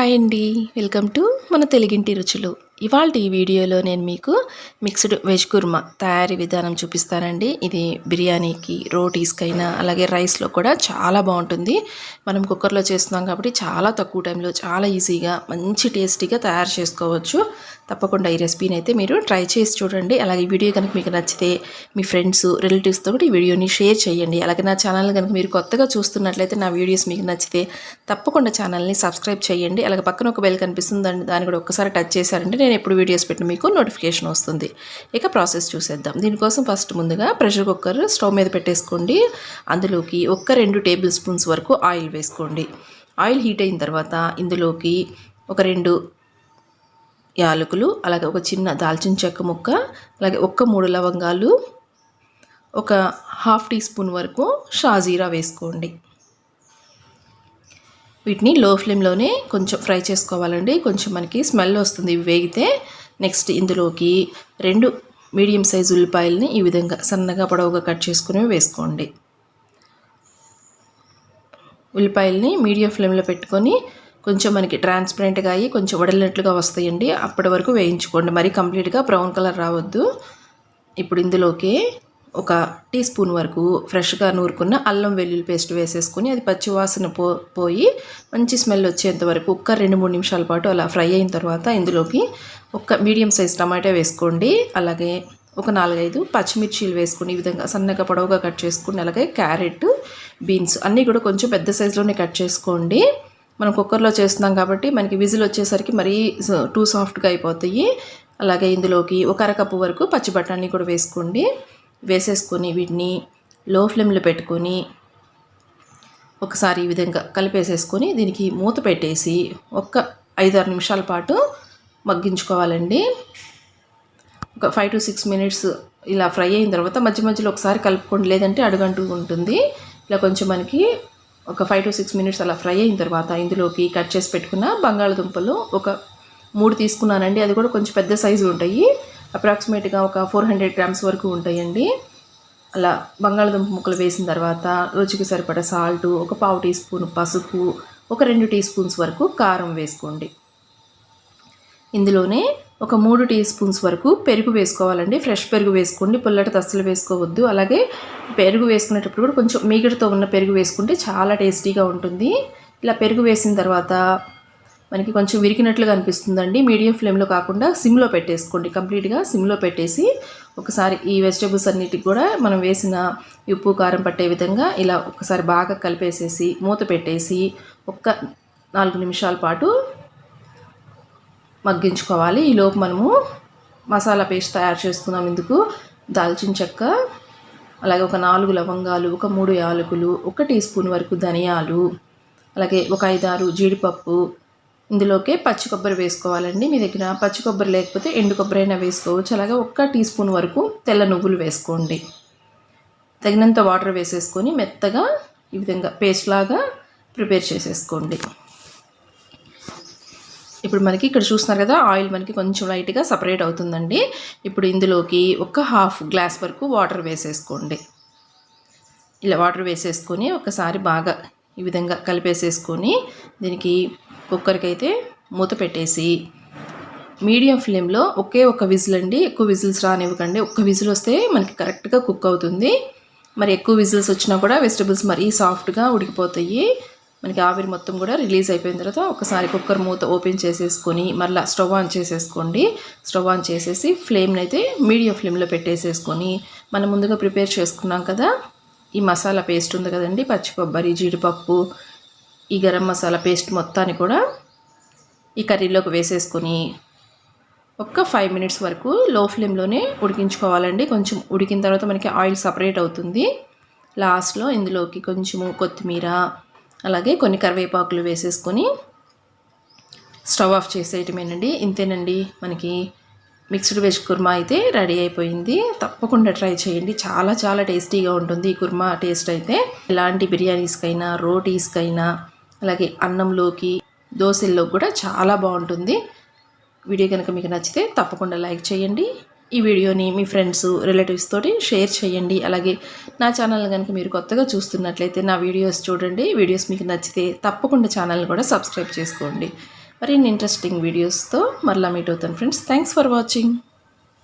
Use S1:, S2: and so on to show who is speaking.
S1: Hi అండి. Welcome to మన తెలుగింటి రుచులు. ఇవాళ ఈ వీడియోలో నేను మీకు మిక్స్డ్ వెజ్ కుర్మా తయారీ విధానం చూపిస్తానండి. ఇది బిర్యానీకి రోటీస్కైనా అలాగే రైస్లో కూడా చాలా బాగుంటుంది. మనం కుక్కర్లో చేస్తున్నాం కాబట్టి చాలా తక్కువ టైంలో చాలా ఈజీగా మంచి టేస్టీగా తయారు చేసుకోవచ్చు. తప్పకుండా ఈ రెసిపీని అయితే మీరు ట్రై చేసి చూడండి. అలాగే ఈ వీడియో కనుక మీకు నచ్చితే మీ ఫ్రెండ్స్ రిలేటివ్స్తో కూడా ఈ వీడియోని షేర్ చేయండి. అలాగే నా ఛానల్ కనుక మీరు కొత్తగా చూస్తున్నట్లయితే నా వీడియోస్ మీకు నచ్చితే తప్పకుండా ఛానల్ని సబ్స్క్రైబ్ చేయండి. అలాగే పక్కన ఒక బెల్ కనిపిస్తుంది దాన్ని దాన్ని కూడా ఒక్కసారి టచ్ చేశారంటే నేను ఎప్పుడు వీడియోస్ పెట్టిన మీకు నోటిఫికేషన్ వస్తుంది. ఇక ప్రాసెస్ చూసేద్దాం. దీనికోసం ఫస్ట్ ముందుగా ప్రెషర్ కుక్కర్ స్టవ్ మీద పెట్టేసుకోండి. అందులోకి ఒక్క రెండు టేబుల్ స్పూన్స్ వరకు ఆయిల్ వేసుకోండి. ఆయిల్ హీట్ అయిన తర్వాత ఇందులోకి ఒక రెండు యాలకులు అలాగే ఒక చిన్న దాల్చిన చెక్క ముక్క అలాగే ఒక్క మూడు లవంగాలు ఒక హాఫ్ టీ స్పూన్ వరకు షాజీరా వేసుకోండి. వీటిని లో ఫ్లేమ్లోనే కొంచెం ఫ్రై చేసుకోవాలండి. కొంచెం మనకి స్మెల్ వస్తుంది. ఇవి వేగితే నెక్స్ట్ ఇందులోకి రెండు మీడియం సైజు ఉల్లిపాయలని ఈ విధంగా సన్నగా పొడవుగా కట్ చేసుకుని వేసుకోండి. ఉల్లిపాయలని మీడియం ఫ్లేమ్లో పెట్టుకొని కొంచెం మనకి ట్రాన్స్పరెంట్గా అయ్యి కొంచెం వడలినట్లుగా వస్తాయండి. అప్పటి వరకు వేయించుకోండి. మరి కంప్లీట్గా బ్రౌన్ కలర్ రావద్దు. ఇప్పుడు ఇందులోకి ఒక టీ స్పూన్ వరకు ఫ్రెష్గా నూరుకున్న అల్లం వెల్లుల్లి పేస్ట్ వేసేసుకొని అది పచ్చివాసన పో పోయి మంచి స్మెల్ వచ్చేంత వరకు ఒక్క రెండు మూడు నిమిషాల పాటు అలా ఫ్రై అయిన తర్వాత ఇందులోకి ఒక మీడియం సైజ్ టమాటా వేసుకోండి. అలాగే ఒక నాలుగైదు పచ్చిమిర్చీలు వేసుకుని ఈ విధంగా సన్నగా పొడవుగా కట్ చేసుకుని అలాగే క్యారెట్ బీన్స్ అన్నీ కూడా కొంచెం పెద్ద సైజులోనే కట్ చేసుకోండి. మనం కుక్కర్లో చేస్తున్నాం కాబట్టి మనకి విజిల్ వచ్చేసరికి మరీ టూ సాఫ్ట్గా అయిపోతాయి. అలాగే ఇందులోకి ఒక అరకప్పు వరకు పచ్చి బఠానీ కూడా వేసుకోండి. వేసేసుకొని వీటిని లో ఫ్లేమ్లో పెట్టుకొని ఒకసారి ఈ విధంగా కలిపేసేసుకొని దీనికి మూత పెట్టేసి ఒక్క ఐదారు నిమిషాల పాటు మగ్గించుకోవాలండి. ఒక ఫైవ్ టు సిక్స్ మినిట్స్ ఇలా ఫ్రై అయిన తర్వాత మధ్య మధ్యలో ఒకసారి కలుపుకోండి. లేదంటే అడుగంటూ ఉంటుంది. ఇలా కొంచెం మనకి ఒక ఫైవ్ టు సిక్స్ మినిట్స్ అలా ఫ్రై అయిన తర్వాత ఇందులోకి కట్ చేసి పెట్టుకున్న బంగాళదుంపలు ఒక మూడు తీసుకున్నానండి. అది కూడా కొంచెం పెద్ద సైజు ఉంటాయి. అప్రాక్సిమేట్గా ఒక ఫోర్ హండ్రెడ్ గ్రామ్స్ వరకు ఉంటాయండి. అలా బంగాళదుంప ముక్కలు వేసిన తర్వాత రుచికి సరిపడ సాల్ట్ ఒక పావు టీ స్పూన్ పసుపు ఒక రెండు టీ స్పూన్స్ వరకు కారం వేసుకోండి. ఇందులోనే ఒక మూడు టీ స్పూన్స్ వరకు పెరుగు వేసుకోవాలండి. ఫ్రెష్ పెరుగు వేసుకోండి. పుల్లటి తస్సలు వేసుకోవద్దు. అలాగే పెరుగు వేసుకునేటప్పుడు కూడా కొంచెం మీగడతో ఉన్న పెరుగు వేసుకుంటే చాలా టేస్టీగా ఉంటుంది. ఇలా పెరుగు వేసిన తర్వాత మనకి కొంచెం విరిగినట్లుగా అనిపిస్తుందండి. మీడియం ఫ్లేమ్లో కాకుండా సిమ్లో పెట్టేసుకోండి. కంప్లీట్గా సిమ్లో పెట్టేసి ఒకసారి ఈ వెజిటేబుల్స్ అన్నిటికి కూడా మనం వేసిన ఉప్పు కారం పట్టే విధంగా ఇలా ఒకసారి బాగా కలిపేసేసి మూత పెట్టేసి ఒక్క నాలుగు నిమిషాల పాటు మగ్గించుకోవాలి. ఈలోపు మనము మసాలా పేస్ట్ తయారు చేసుకున్నాం ఇందుకు. దాల్చిన చెక్క అలాగే ఒక నాలుగు లవంగాలు ఒక మూడు యాలకులు ఒక టీ స్పూన్ వరకు ధనియాలు అలాగే ఒక ఐదారు జీడిపప్పు ఇందులోకి పచ్చి కొబ్బరి వేసుకోవాలండి. మీ దగ్గర పచ్చి కొబ్బరి లేకపోతే ఎండు కొబ్బరి అయినా వేసుకోవచ్చు. అలాగే ఒక్క టీ స్పూన్ వరకు తెల్ల నువ్వులు వేసుకోండి. తగినంత వాటర్ వేసేసుకొని మెత్తగా ఈ విధంగా పేస్ట్ లాగా ప్రిపేర్ చేసేసుకోండి. ఇప్పుడు మనకి ఇక్కడ చూస్తున్నారు కదా ఆయిల్ మనకి కొంచెం లైట్గా సపరేట్ అవుతుందండి. ఇప్పుడు ఇందులోకి ఒక హాఫ్ గ్లాస్ వరకు వాటర్ వేసేసుకోండి. ఇలా వాటర్ వేసేసుకొని ఒకసారి బాగా ఈ విధంగా కలిపేసేసుకొని దీనికి కుక్కర్కి అయితే మూత పెట్టేసి మీడియం ఫ్లేమ్లో ఒకే ఒక విజిల్ అండి. ఎక్కువ విజిల్స్ రానివ్వకండి. ఒక్క విజిల్ వస్తే మనకి కరెక్ట్గా కుక్ అవుతుంది. మరి ఎక్కువ విజిల్స్ వచ్చినా కూడా వెజిటబుల్స్ మరీ సాఫ్ట్గా ఉడికిపోతాయి. మనకి ఆవిరి మొత్తం కూడా రిలీజ్ అయిపోయిన తర్వాత ఒకసారి కుక్కర్ మూత ఓపెన్ చేసేసుకొని మళ్ళీ స్టవ్ ఆన్ చేసేసుకోండి. స్టవ్ ఆన్ చేసేసి ఫ్లేమ్ని అయితే మీడియం ఫ్లేమ్లో పెట్టేసేసుకొని మనం ముందుగా ప్రిపేర్ చేసుకున్నాం కదా ఈ మసాలా పేస్ట్ ఉంది కదండి పచ్చి కొబ్బరి జీడిపప్పు ఈ గరం మసాలా పేస్ట్ మొత్తాన్ని కూడా ఈ కర్రీలోకి వేసేసుకొని ఒక్క ఫైవ్ మినిట్స్ వరకు లో ఫ్లేమ్లోనే ఉడికించుకోవాలండి. కొంచెం ఉడికిన తర్వాత మనకి ఆయిల్ సపరేట్ అవుతుంది. లాస్ట్లో ఇందులోకి కొంచెము కొత్తిమీర అలాగే కొన్ని కరివేపాకులు వేసేసుకొని స్టవ్ ఆఫ్ చేసేయటమేనండి. ఇంతేనండి మనకి మిక్స్డ్ వెజ్ కుర్మా అయితే రెడీ అయిపోయింది. తప్పకుండా ట్రై చేయండి. చాలా చాలా టేస్టీగా ఉంటుంది ఈ కుర్మా టేస్ట్ అయితే. ఎలాంటి బిర్యానీస్కైనా రోటీస్కైనా అలాగే అన్నంలోకి దోశల్లో కూడా చాలా బాగుంటుంది. వీడియో కనుక మీకు నచ్చితే తప్పకుండా లైక్ చేయండి. ఈ వీడియోని మీ ఫ్రెండ్స్ రిలేటివ్స్ తోటి షేర్ చేయండి. అలాగే నా ఛానల్ కనుక మీరు కొత్తగా చూస్తున్నట్లయితే నా వీడియోస్ చూడండి. వీడియోస్ మీకు నచ్చితే తప్పకుండా ఛానల్ని కూడా సబ్స్క్రైబ్ చేసుకోండి. మరిన్ని ఇంట్రెస్టింగ్ వీడియోస్తో మరలా మీట్ అవుతాను ఫ్రెండ్స్. Thanks for watching.